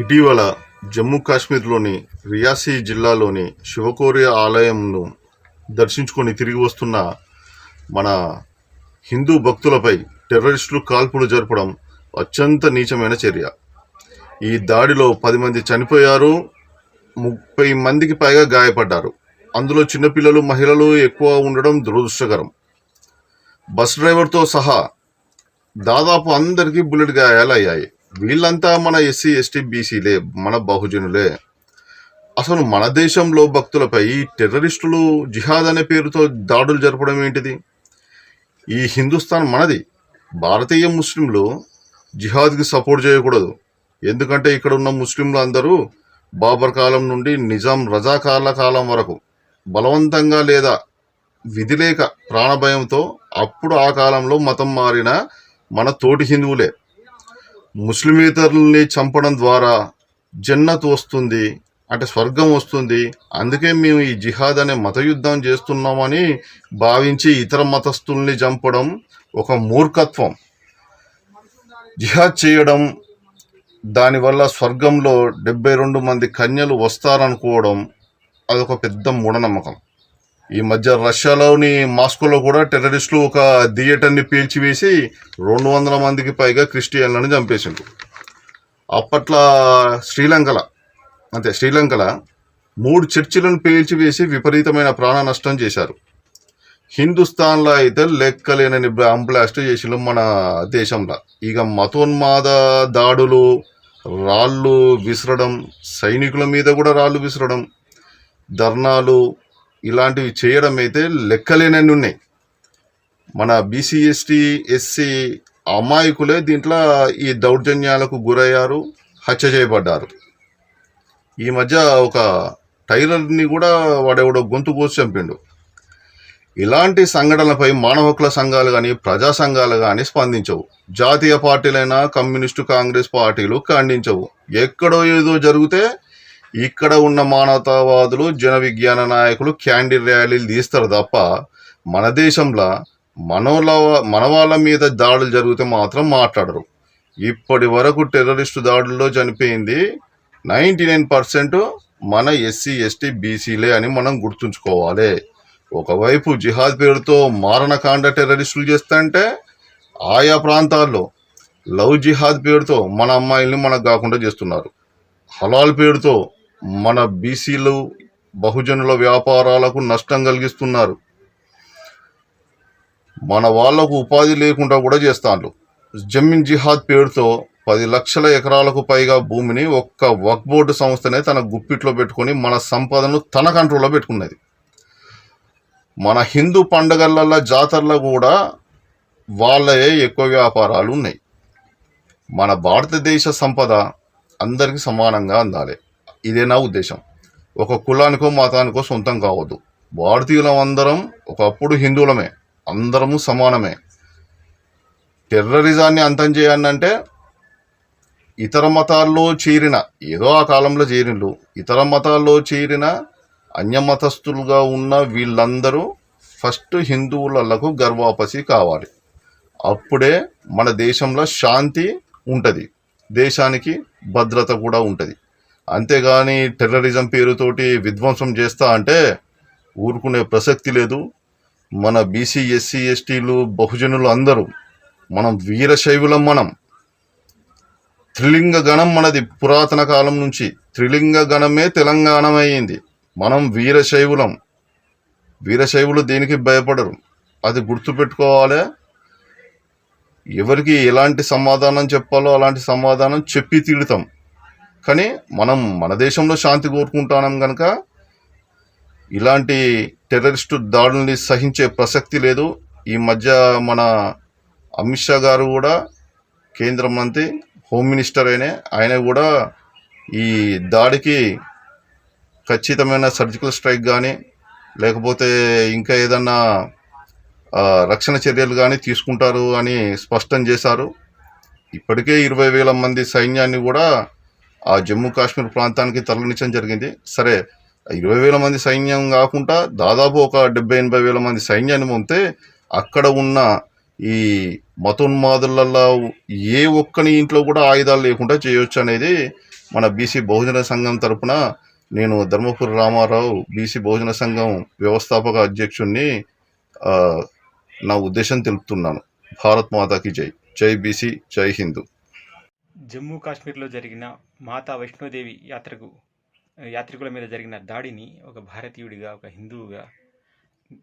ఇటీవల జమ్మూ కాశ్మీర్లోని రియాసీ జిల్లాలోని శివకోరి ఆలయంను దర్శించుకొని తిరిగి వస్తున్న మన హిందూ భక్తులపై టెర్రరిస్టులు కాల్పులు జరపడం అత్యంత నీచమైన చర్య. ఈ దాడిలో పది మంది చనిపోయారు ముప్పై మందికి పైగా గాయపడ్డారు. అందులో చిన్నపిల్లలు మహిళలు ఎక్కువ ఉండడం దురదృష్టకరం. బస్ డ్రైవర్తో సహా దాదాపు అందరికీ బుల్లెట్ గాయాలు అయ్యాయి వీళ్ళంతా మన ఎస్సీ ఎస్టీ బీసీలే మన బహుజనులే. అసలు మన దేశంలో భక్తులపై ఈ టెర్రరిస్టులు జిహాద్ అనే పేరుతో దాడులు జరపడం ఏంటిది? ఈ హిందుస్థాన్ మనది. భారతీయ ముస్లింలు జిహాద్కి సపోర్ట్ చేయకూడదు. ఎందుకంటే ఇక్కడ ఉన్న ముస్లింలు అందరూ బాబర్ కాలం నుండి నిజాం రజాకార్ల కాలం వరకు బలవంతంగా లేదా విధిలేక ప్రాణభయంతో అప్పుడు ఆ కాలంలో మతం మారిన మన తోటి హిందువులే. ముస్లిమేతరుల్ని చంపడం ద్వారా జన్నత్ వస్తుంది అంటే స్వర్గం వస్తుంది. అందుకే మేము ఈ జిహాద్ అనే మత యుద్ధం చేస్తున్నామని భావించి ఇతర మతస్థుల్ని చంపడం ఒక మూర్ఖత్వం. జిహాద్ చేయడం దానివల్ల స్వర్గంలో డెబ్బై రెండు మంది కన్యలు వస్తారనుకోవడం అదొక పెద్ద మూఢనమ్మకం. ఈ మధ్య రష్యాలోని మాస్కోలో కూడా టెర్రరిస్టులు ఒక థియేటర్ని పీల్చివేసి రెండు వందల మందికి పైగా క్రిస్టియన్లను చంపేసిండు అప్పట్లో శ్రీలంకల అంతే శ్రీలంకల మూడు చర్చిలను పేల్చివేసి విపరీతమైన ప్రాణ నష్టం చేశారు. హిందుస్థాన్లో అయితే లెక్కలేనని బాంబ్ బ్లాస్ట్ చేసిళ్ళు మన దేశంలో. ఇక మతోన్మాద దాడులు రాళ్ళు విసరడం సైనికుల మీద కూడా రాళ్ళు విసరడం ధర్నాలు ఇలాంటివి చేయడం అయితే లెక్కలేనన్ని ఉన్నాయి. మన బీసీ ఎస్టీ ఎస్సీ అమాయకులే దీంట్లో ఈ దౌర్జన్యాలకు గురయ్యారు హత్య చేయబడ్డారు. ఈ మధ్య ఒక టైలర్ని కూడా వాడెవడో గొంతు కోసి చంపిండు. ఇలాంటి సంఘటనలపై మానవ హక్కుల సంఘాలు కానీ ప్రజా సంఘాలు కానీ స్పందించవు. జాతీయ పార్టీలైనా కమ్యూనిస్టు కాంగ్రెస్ పార్టీలు ఖండించవు. ఎక్కడో ఏదో జరిగితే ఇక్కడ ఉన్న మానవతావాదులు జన విజ్ఞాన నాయకులు క్యాండిల్ ర్యాలీలు తీస్తారు తప్ప మన దేశంలో మనోల మనవాళ్ళ మీద దాడులు జరిగితే మాత్రం మాట్లాడరు. ఇప్పటి వరకు టెర్రరిస్టు దాడుల్లో చనిపోయింది నైంటీ నైన్ పర్సెంట్ మన ఎస్సీ ఎస్టీ బీసీలే అని మనం గుర్తుంచుకోవాలి. ఒకవైపు జిహాద్ పేరుతో మారణకాండ టెర్రరిస్టులు చేస్తుంటే ఆయా ప్రాంతాల్లో లవ్ జిహాద్ పేరుతో మన అమ్మాయిల్ని మనకు కాకుండా చేస్తున్నారు. హలాల్ పేరుతో మన బీసీలు బహుజనుల వ్యాపారాలకు నష్టం కలిగిస్తున్నారు. మన వాళ్ళకు ఉపాధి లేకుండా కూడా చేస్తాను జమీన్ జిహాద్ పేరుతో పది లక్షల ఎకరాలకు పైగా భూమిని ఒక్క వక్ బోర్డు సంస్థనే తన గుప్పిట్లో పెట్టుకొని మన సంపదను తన కంట్రోల్లో పెట్టుకున్నది. మన హిందూ పండగలల్లో జాతరలో కూడా వాళ్ళయే ఎక్కువ వ్యాపారాలు ఉన్నాయి. మన భారతదేశ సంపద అందరికీ సమానంగా అందాలి. ఇదే నా ఉద్దేశం. ఒక కులానికో మతానికో సొంతం కావద్దు. భారతీయులం అందరం ఒకప్పుడు హిందువులమే. అందరము సమానమే. టెర్రరిజాన్ని అంతం చేయాలంటే ఇతర మతాల్లో చేరిన ఏదో ఆ కాలంలో చేరినలు ఇతర మతాల్లో చేరిన అన్యమతస్థులుగా ఉన్న వీళ్ళందరూ ఫస్ట్ హిందువులకు గర్వాపసి కావాలి. అప్పుడే మన దేశంలో శాంతి ఉంటుంది. దేశానికి భద్రత కూడా ఉంటుంది. అంతేగాని టెర్రరిజం పేరుతోటి విధ్వంసం చేస్తా అంటే ఊరుకునే ప్రసక్తి లేదు. మన బీసీ ఎస్సీ ఎస్టీలు బహుజనులు అందరూ మనం వీరశైవులం మనం. త్రిలింగ గణం మనది పురాతన కాలం నుంచి. త్రిలింగ గణమే తెలంగాణ అయింది మనం వీరశైవులం. వీరశైవులు దేనికి భయపడరు? అది గుర్తుపెట్టుకోవాలి. ఎవరికి ఎలాంటి సమాధానం చెప్పాలో అలాంటి సమాధానం చెప్పి తీరుతాం. కానీ మనం మన దేశంలో శాంతి కోరుకుంటున్నాం కనుక ఇలాంటి టెర్రరిస్టు దాడుల్ని సహించే ప్రసక్తి లేదు. ఈ మధ్య మన అమిత్ షా గారు కూడా కేంద్ర మంత్రి హోమ్ మినిస్టర్ అయినే ఆయన కూడా ఈ దాడికి ఖచ్చితమైన సర్జికల్ స్ట్రైక్ కానీ లేకపోతే ఇంకా ఏదన్నా రక్షణ చర్యలు కానీ తీసుకుంటారు అని స్పష్టం చేశారు. ఇప్పటికే ఇరవై వేల మంది సైన్యాన్ని కూడా ఆ జమ్మూ కాశ్మీర్ ప్రాంతానికి తరలించడం జరిగింది. సరే ఇరవై వేల మంది సైన్యం కాకుండా దాదాపు ఒక డెబ్బై ఎనభై వేల మంది సైన్యాన్ని పంపితే అక్కడ ఉన్న ఈ మతోన్మాదులలో ఏ ఒక్కని ఇంట్లో కూడా ఆయుధాలు లేకుండా చేయొచ్చు అనేది మన బీసీ బహుజన సంఘం తరపున నేను ధర్మపురి రామారావు బీసీ బహుజన సంఘం వ్యవస్థాపక అధ్యక్షుడిని నా ఉద్దేశం తెలుపుతున్నాను. భారత్ మాతాకి జై. జై బీసీ జై హిందూ. జమ్మూ కాశ్మీర్లో జరిగిన మాతా వైష్ణోదేవి యాత్రకు యాత్రికుల మీద జరిగిన దాడిని ఒక భారతీయుడిగా ఒక హిందువుగా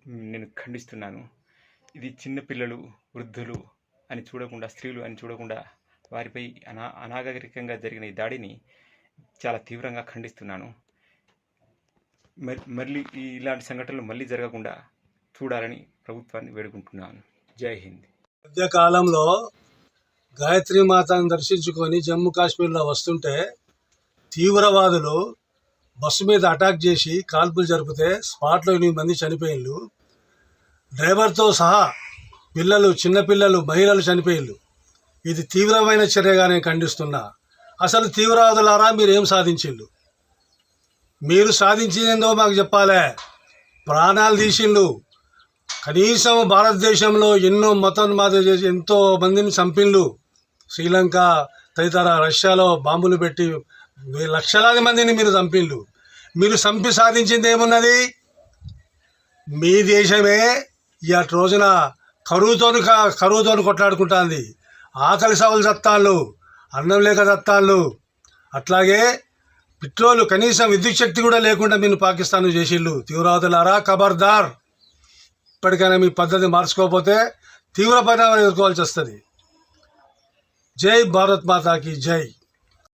నేను ఖండిస్తున్నాను. ఇది చిన్నపిల్లలు వృద్ధులు అని చూడకుండా స్త్రీలు అని చూడకుండా వారిపై అనా అనాగరికంగా జరిగిన ఈ దాడిని చాలా తీవ్రంగా ఖండిస్తున్నాను. మరి మళ్ళీ ఈ ఇలాంటి సంఘటనలు మళ్ళీ జరగకుండా చూడాలని ప్రభుత్వాన్ని వేడుకుంటున్నాను. జై హింద్. మధ్యకాలంలో గాయత్రి మాతను దర్శించుకొని జమ్మూ కాశ్మీర్లో వస్తుంటే తీవ్రవాదులు బస్సు మీద అటాక్ చేసి కాల్పులు జరిపితే స్పాట్లో ఎనిమిది మంది చనిపోయిళ్ళు డ్రైవర్తో సహా పిల్లలు చిన్నపిల్లలు మహిళలు చనిపోయిళ్ళు ఇది తీవ్రమైన చర్యగా నేను ఖండిస్తున్నా. అసలు తీవ్రవాదులారా మీరు ఏం సాధించిండు మీరు సాధించిందేందో మాకు చెప్పాలే. ప్రాణాలు తీసిండు కనీసం భారతదేశంలో ఎన్నో మతోన్మాద చేసి ఎంతో మందిని చంపిండు శ్రీలంక తదితర రష్యాలో బాంబులు పెట్టి లక్షలాది మందిని మీరు చంపిండ్లు మీరు చంపి సాధించింది ఏమున్నది? మీ దేశమే ఇటు రోజున కరువుతోను కరువుతోను కొట్లాడుకుంటుంది. ఆకలి సవలు చత్తాళ్ళు అన్నం లేక చత్తాళ్ళు. అట్లాగే పెట్రోలు కనీసం విద్యుత్ శక్తి కూడా లేకుండా మీరు పాకిస్తాన్ చేసిళ్ళు. తీవ్రవాదులారా ఖబర్దార్ ఇప్పటికైనా మీ పద్ధతి మార్చుకోకపోతే తీవ్ర పరిణామాలు ఎదుర్కోవాల్సి వస్తుంది. జై భారత్ మాతాకి జై